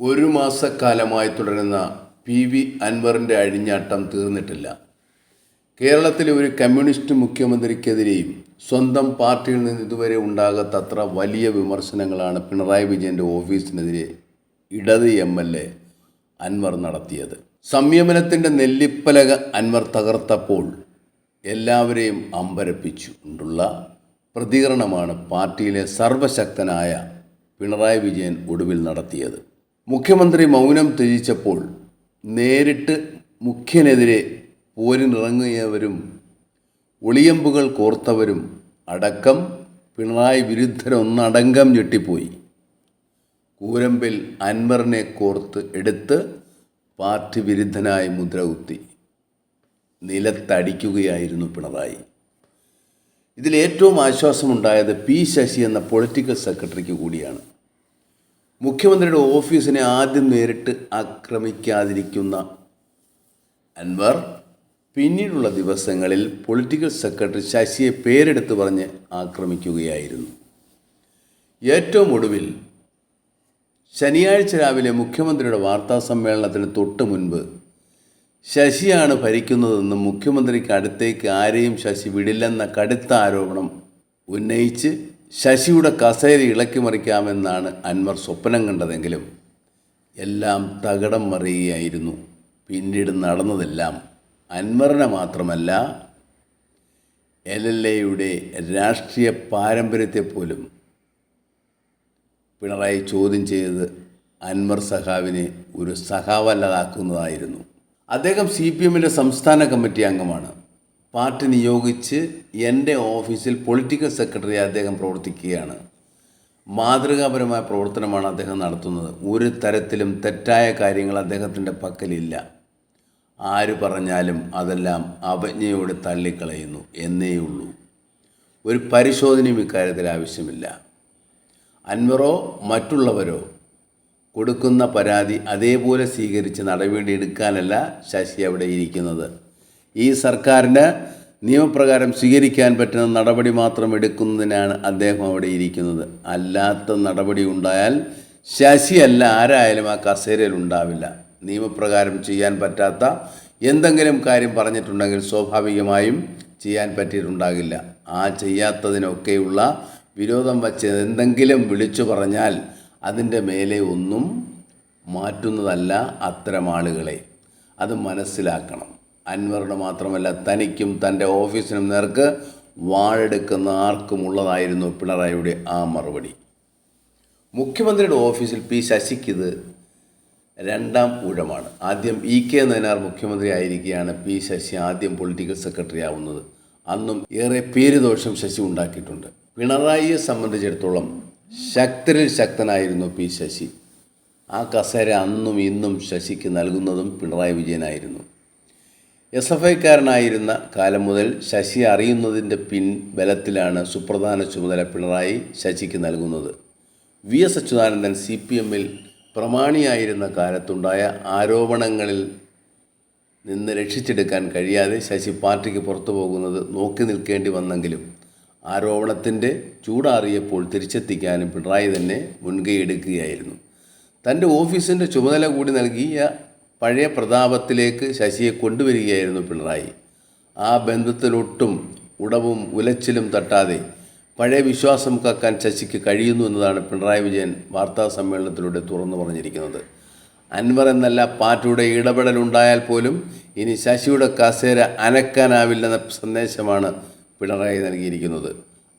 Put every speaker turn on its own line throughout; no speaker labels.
ഒരു മാസക്കാലമായി തുടരുന്ന P V അൻവറിന്റെ അഴിഞ്ഞാട്ടം തീർന്നിട്ടില്ല. കേരളത്തിലെ ഒരു കമ്മ്യൂണിസ്റ്റ് മുഖ്യമന്ത്രിക്കെതിരെയും സ്വന്തം പാർട്ടിയിൽ നിന്ന് ഇതുവരെ ഉണ്ടാകാത്തത്ര വലിയ വിമർശനങ്ങളാണ് പിണറായി വിജയന്റെ ഓഫീസിനെതിരെ ഇടത് എം എൽ എ അൻവർ നടത്തിയത്. സംയമനത്തിന്റെ നെല്ലിപ്പലക അൻവർ തകർത്തപ്പോൾ എല്ലാവരെയും അമ്പരപ്പിച്ചുകൊണ്ടുള്ള പ്രതികരണമാണ് പാർട്ടിയിലെ സർവശക്തനായ പിണറായി വിജയൻ ഒടുവിൽ നടത്തിയത്. മുഖ്യമന്ത്രി മൗനം ത്യജിച്ചപ്പോൾ നേരിട്ട് മുഖ്യനെതിരെ പോരിനിറങ്ങിയവരും ഒളിയമ്പുകൾ കോർത്തവരും അടക്കം പിണറായി വിരുദ്ധരൊന്നടങ്കം ഞെട്ടിപ്പോയി. കൂരമ്പിൽ അൻവറിനെ കോർത്ത് എടുത്ത് പാർട്ടി വിരുദ്ധനായി മുദ്രകുത്തി. നിലത്തടിക്കുകയായിരുന്നു പിണറായി. ഇതിലേറ്റവും ആശ്വാസമുണ്ടായത് പി ശശി എന്ന പൊളിറ്റിക്കൽ സെക്രട്ടറിക്ക് കൂടിയാണ്. മുഖ്യമന്ത്രിയുടെ ഓഫീസിനെ ആദ്യം നേരിട്ട് ആക്രമിക്കാതിരിക്കുന്ന അൻവർ പിന്നീടുള്ള ദിവസങ്ങളിൽ പൊളിറ്റിക്കൽ സെക്രട്ടറി ശശിയെ പേരെടുത്ത് പറഞ്ഞ് ആക്രമിക്കുകയായിരുന്നു. ഏറ്റവും ഒടുവിൽ ശനിയാഴ്ച രാവിലെ മുഖ്യമന്ത്രിയുടെ വാർത്താ സമ്മേളനത്തിന് തൊട്ട് മുൻപ് ശശിയാണ് ഭരിക്കുന്നതെന്നും മുഖ്യമന്ത്രിക്ക് അടുത്തേക്ക് ആരെയും ശശി വിടില്ലെന്ന കടുത്ത ആരോപണം ഉന്നയിച്ച് ശശിയുടെ കസേര ഇളക്കി മറിക്കാമെന്നാണ് അൻവർ സ്വപ്നം കണ്ടതെങ്കിലും എല്ലാം തകടം മറിയുകയായിരുന്നു. പിന്നീട് നടന്നതെല്ലാം അൻവറിനെ മാത്രമല്ല എൽ എൽ എയുടെ രാഷ്ട്രീയ പാരമ്പര്യത്തെപ്പോലും പിണറായി ചോദ്യം ചെയ്ത് അൻവർ സഹാവിനെ ഒരു സഹാവല്ലാതാക്കുന്നതായിരുന്നു അദ്ദേഹം സി പി എമ്മിന്റെ സംസ്ഥാന കമ്മിറ്റി അംഗമാണ്. പാർട്ടി നിയോഗിച്ച് എന്റെ ഓഫീസിൽ പൊളിറ്റിക്കൽ സെക്രട്ടറി അദ്ദേഹം പ്രവർത്തിക്കുകയാണ്. മാതൃകാപരമായ പ്രവർത്തനമാണ് അദ്ദേഹം നടത്തുന്നത്. ഒരു തരത്തിലും തെറ്റായ കാര്യങ്ങൾ അദ്ദേഹത്തിന്റെ പക്കലില്ല. ആര് പറഞ്ഞാലും അതെല്ലാം അവജ്ഞയോട് തള്ളിക്കളയുന്നു എന്നേയുള്ളൂ. ഒരു പരിശോധനയും ഇക്കാര്യത്തിൽ ആവശ്യമില്ല. അൻവറോ മറ്റുള്ളവരോ കൊടുക്കുന്ന പരാതി അതേപോലെ സ്വീകരിച്ച് നടപടി എടുക്കാനല്ല ശശി അവിടെ ഇരിക്കുന്നത്. ഈ സർക്കാരിന് നിയമപ്രകാരം സ്വീകരിക്കാൻ പറ്റുന്ന നടപടി മാത്രം എടുക്കുന്നതിനാണ് അദ്ദേഹം അവിടെ ഇരിക്കുന്നത്. അല്ലാത്ത നടപടി ഉണ്ടായാൽ ശശിയല്ല ആരായാലും ആ കസേരയിൽ ഉണ്ടാവില്ല. നിയമപ്രകാരം ചെയ്യാൻ പറ്റാത്ത എന്തെങ്കിലും കാര്യം പറഞ്ഞിട്ടുണ്ടെങ്കിൽ സ്വാഭാവികമായും ചെയ്യാൻ പറ്റിയിട്ടുണ്ടാകില്ല. ആ ചെയ്യാത്തതിനൊക്കെയുള്ള വിരോധം വച്ച് എന്തെങ്കിലും വിളിച്ചു പറഞ്ഞാൽ അതിന്റെ മേലെ ഒന്നും മാറ്റുന്നതല്ല അത്തരം ആളുകളെ. അത് മനസ്സിലാക്കണം. അൻവറിന് മാത്രമല്ല തനിക്കും തന്റെ ഓഫീസിനും നേർക്ക് വാഴെടുക്കുന്ന ആർക്കും ഉള്ളതായിരുന്നു പിണറായിയുടെ ആ മറുപടി. മുഖ്യമന്ത്രിയുടെ ഓഫീസിൽ പി ശശിക്കിത് രണ്ടാം ഊഴമാണ്. ആദ്യം ഇ കെ നയനാർ മുഖ്യമന്ത്രി ആയിരിക്കുകയാണ് പി ശശി ആദ്യം പൊളിറ്റിക്കൽ സെക്രട്ടറി ആവുന്നത്. അന്നും ഏറെ പേരുദോഷം ശശി ഉണ്ടാക്കിയിട്ടുണ്ട്. പിണറായിയെ സംബന്ധിച്ചിടത്തോളം ശക്തരിൽ ശക്തനായിരുന്നു പി ശശി. ആ കസേര അന്നും ഇന്നും ശശിക്ക് നൽകുന്നതും പിണറായി വിജയനായിരുന്നു. എസ് എഫ് ഐക്കാരനായിരുന്ന കാലം മുതൽ ശശി അറിയുന്നതിന്റെ പിൻ ബലത്തിലാണ് സുപ്രധാന ചുമതല പിണറായി ശശിക്ക് നൽകുന്നത്. V S Achuthanandan C P എമ്മിൽ പ്രമാണിയായിരുന്ന കാലത്തുണ്ടായ ആരോപണങ്ങളിൽ നിന്ന് രക്ഷിച്ചെടുക്കാൻ കഴിയാതെ ശശി പാർട്ടിക്ക് പുറത്തു പോകുന്നത് നോക്കി നിൽക്കേണ്ടി വന്നെങ്കിലും ആരോപണത്തിന്റെ ചൂടാറിയപ്പോൾ തിരിച്ചെത്തിക്കാനും പിണറായി തന്നെ മുൻകൈ എടുക്കുകയായിരുന്നു. തന്റെ ഓഫീസിന്റെ ചുമതല കൂടി നൽകിയ പഴയ പ്രതാപത്തിലേക്ക് ശശിയെ കൊണ്ടുവരികയായിരുന്നു പിണറായി. ആ ബന്ധത്തിലൊട്ടും ഉടവും ഉലച്ചിലും തട്ടാതെ പഴയ വിശ്വാസം കാക്കാൻ ശശിക്ക് കഴിയുന്നു എന്നതാണ് പിണറായി വിജയൻ വാർത്താ സമ്മേളനത്തിലൂടെ തുറന്നു പറഞ്ഞിരിക്കുന്നത്. അൻവർ എന്നല്ല പാർട്ടിയുടെ ഇടപെടലുണ്ടായാൽ പോലും ഇനി ശശിയുടെ കസേര അനക്കാനാവില്ലെന്ന സന്ദേശമാണ് പിണറായി നൽകിയിരിക്കുന്നത്.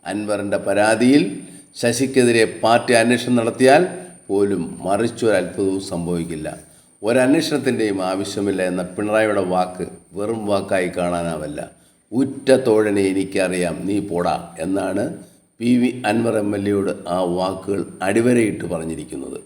അൻവറിന്റെ പരാതിയിൽ ശശിക്കെതിരെ പാർട്ടി അന്വേഷണം നടത്തിയാൽ പോലും മറിച്ചൊരത്ഭുതവും സംഭവിക്കില്ല. ഒരന്വേഷണത്തിന്റെയും ആവശ്യമില്ല എന്ന പിണറായിയുടെ വാക്ക് വെറും വാക്കായി കാണാനാവല്ല. ഉറ്റ തോഴനെ എനിക്കറിയാം നീ പോടാ എന്നാണ് P V Anvar M L എയോട് ആ വാക്കുകൾ അടിവരയിട്ട് പറഞ്ഞിരിക്കുന്നത്.